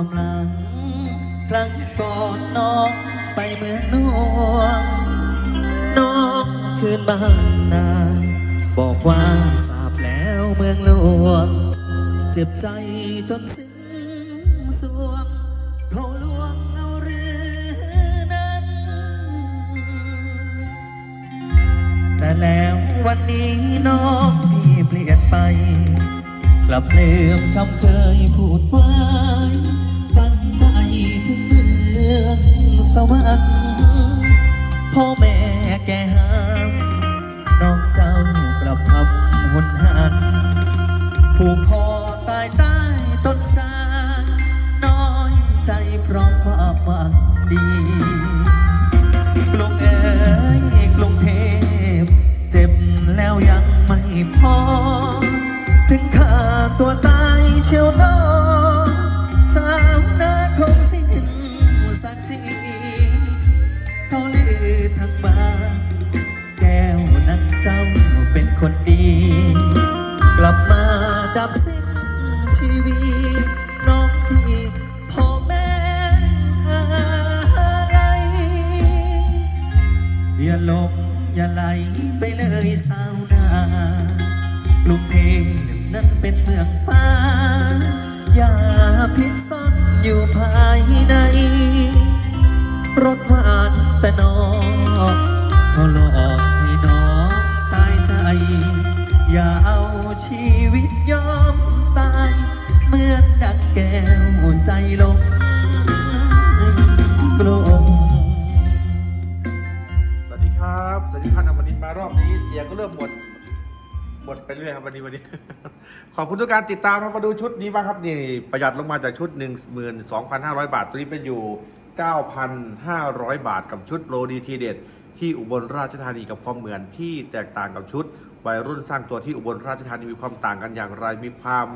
ความหลัง ครั้งก่อนน้องไปเมืองหลวงน้องคืนบ้านนาบอกว่าทราบแล้วเมืองหลวง เจ็บใจจนสิ้นสวงเขาลวงเอาเรือนั้น แต่แล้ววันนี้น้องพี่เปลี่ยนไป กลับลืมคำเคยพูดไว้ สวรรค์พ่อแม่แกห้ามน้องเจ้ากลับทำหุนหันผูกคอตายใต้ต้นจานน้อยใจเพราะความหวังดี คนดี กลับมาดับสิ้นชีวิตน้องพี่พ่อแม่อะไรอย่าหลงอย่าไหลไปเลยสาวนากรุงเทพนั้นเป็นเมืองฟ้า อย่าพิษซ่อนอยู่ภายใน รถหวานแต่น้อง ชีวิตยอมตายเหมือนดักแก้วใจลงกลงสวัสดีครับสวัสดีท่านอมรินทร์มารอบนี้เสียงก็เริ่มหมดหมดไปเรื่อยครับวันนี้วันนี้ ขอบคุณทุกการติดตามครับมาดูชุดนี้บ้างครับนี่ประหยัดลงมาจากชุด 12,500 บาท ตัวนี้เป็นอยู่ 9,500 บาทกับชุดโปรดีทีเด็ดที่อุบลราชธานีกับความเหมือนที่แตกต่างกับชุด วัยรุ่นสร้างตัวที่อุบลราชธานีมีความต่างกันอย่างไร มีความ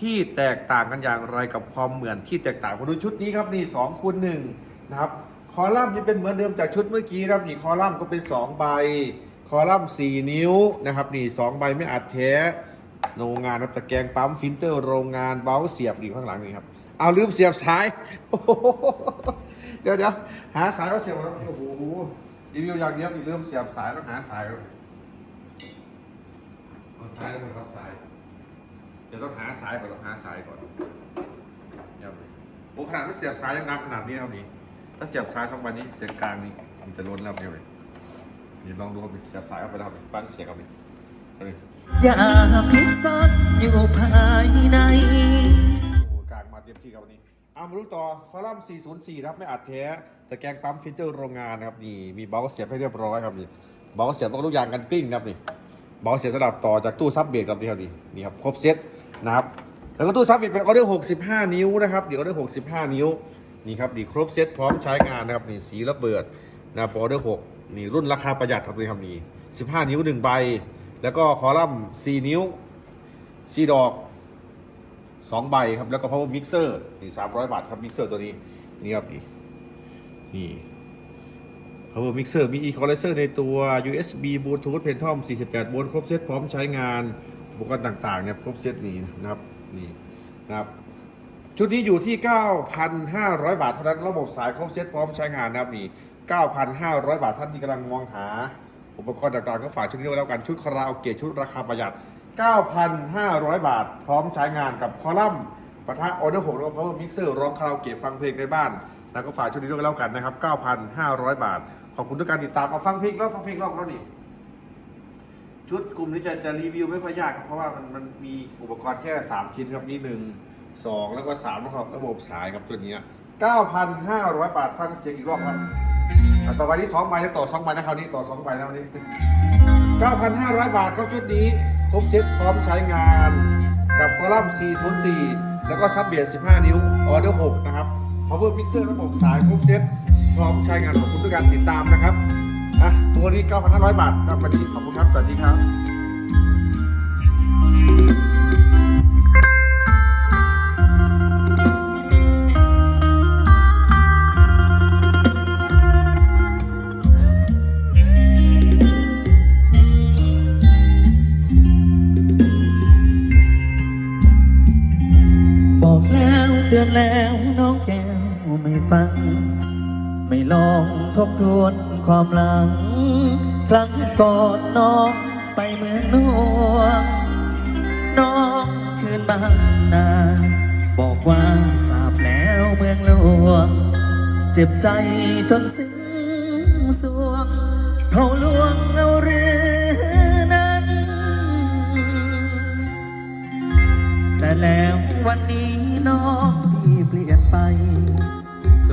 ที่แตกต่างกันอย่างไรกับความเหมือนที่แตกต่างมาดูชุดนี้ครับนี่2คูณ1นะครับคอลัมน์จะเป็นเหมือนเดิมจากชุดเมื่อกี้ครับนี่คอลัมน์ก็เป็น 2 ใบ คอลัมน์ 4 นิ้วนะครับนี่2ใบไม่อัดแท้โรงงานครับตะแกรงปั๊มฟิลเตอร์โรงงานเบ้าเสียบอีกข้างหลังนี่ครับเอาลืมเสียบสายเดี๋ยวเดี๋ยวหาสายว่าเสียบแล้วโอ้โหรีวิวอย่างเดียวนี่ลืมเสียบสายต้องหาสายแล้ว เอาสายแล้วครับสาย เดี๋ยวต้องหาสายก่อนต้องหาสายก่อนเดี๋ยวโอ้ขนาดไม่เสียบสายยังดังขนาดนี้ครับนี่ ถ้าเสียบซ้ายสองใบนี้เสียงกลางนี่มันจะล้นแล้วเนี่ยเลยเดี๋ยวลองดูครับเสียบซ้ายเอาไปแล้วครับฟังเสียงครับนี่เอาเลยอย่าพิษซ่อนอยู่ภายในโอ้กลางมาเต็มที่ครับวันนี้เอามาดูต่อคอลัมน์ 404 ครับไม่อัดแท้ตะแกรงปั๊มฟิลเตอร์โรงงานนะครับนี่มีเบลเสียบให้เรียบร้อยครับนี่เบลเสียบต้องทุกอย่างกันกลิ้งนะครับนี่ เบลเสียบสลับต่อจากตู้ซับเบรกครับนี่ครับนี่นี่ครับครบเซตนะครับแล้วก็ตู้ซับเบรกเป็นออเดอร์65นิ้วนะครับเดี๋ยวออเดอร์65นิ้วนี่ครับนี่ครบเซตพร้อมใช้งานนะครับนี่สีระเบิดนะบออเดอร์6นี่รุ่นราคาประหยัดครับนี่ครับนี่15นิ้ว1ใบ แล้วก็คอลัมน์4นิ้ว4ดอกสองใบครับแล้วก็ power mixer นี่สามร้อยบาทครับ mixer ตัวนี้นี่ครับนี่นี่ power mixer มี equalizer ในตัว USB bluetooth phantom 48 โวลต์ครบเซตพร้อมใช้งานอุปกรณ์ต่างๆเนี่ยครบเซตนี้นะครับนี่นะครับ ชุดนี้อยู่ที่ 9,500 บาทเท่านั้นระบบสายครบเซตพร้อมใช้งานนะครับนี่ 9,500 บาทท่านที่กำลังมองหา อุปกรณ์ต่างๆ ก็ฝากชุดนี้ไว้แล้วกันชุดคาราโอเกะชุดราคาประหยัด 9,500 บาท พร้อมใช้งานกับคอลัมน์ปะทะออเดอร์6แล้วก็ power mixer ร้องคาราโอเกะฟังเพลงในบ้าน แล้วก็ฝากชุดนี้ด้วยกันแล้วกันนะครับ 9,500 บาท ขอบคุณทุกการติดตามเอาฟังเพลงแล้วฟังเพลงรอบแล้วนี่ชุดกลุ่มนี้จะจะรีวิวไม่ค่อยยากครับเพราะว่ามันมันมีอุปกรณ์แค่ 3 ชิ้นครับนี่หนึ่งสองแล้วก็3นะครับระบบสายครับตัวนี้9,500 บาทฟังเสียงอีกรอบครับอ่ต่อไปนี้2ใบแล้วต่อ2ใบนะคราวนี้ต่อ2ใบนะวันนี้ 9,500 บาทครับชุดนี้ครบเซ็ตพร้อมใช้งาน กับคอลัมน์404 แล้วก็ซับเบียร์15 นิ้วออเดอร์6นะครับ พอ power meter ร์ระบบสายครบเซ็ตพร้อมใช้งานขอบคุณด้วยการติดตามนะครับนะตัวนี้ 9,500 บาทครับวันนี้ขอบคุณครับ สวัสดีครับบอกแล้วเตือนแล้วน้องแก้ ไม่ฟัง ไม่ลองทบทวนความหลัง ครั้งก่อนน้องไปเมืองนวงน้องคืนบ้านนาบอกว่าทราบแล้วเมืองหลวง เจ็บใจจนสิ้นสวงเขาลวงเอาเรือนั้น แต่แล้ววันนี้น้องพี่เปลี่ยนไป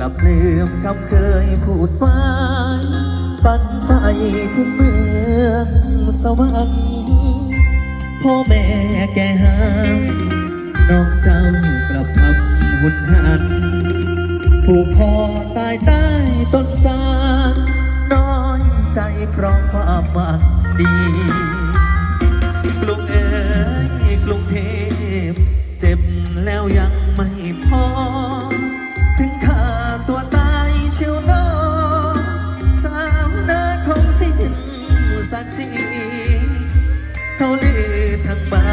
กลับลืมคำเคยพูดไว้ฝันไปถึงเมืองสวรรค์พ่อแม่แกห้ามน้องเจ้ากลับทำหุ่นหันผูกคอตายใต้ต้นจานน้อยใจเพราะความหวังดีกรุงเอ๋ยกรุงเทพ เจ็บแล้วยังไม่พอ สิ้น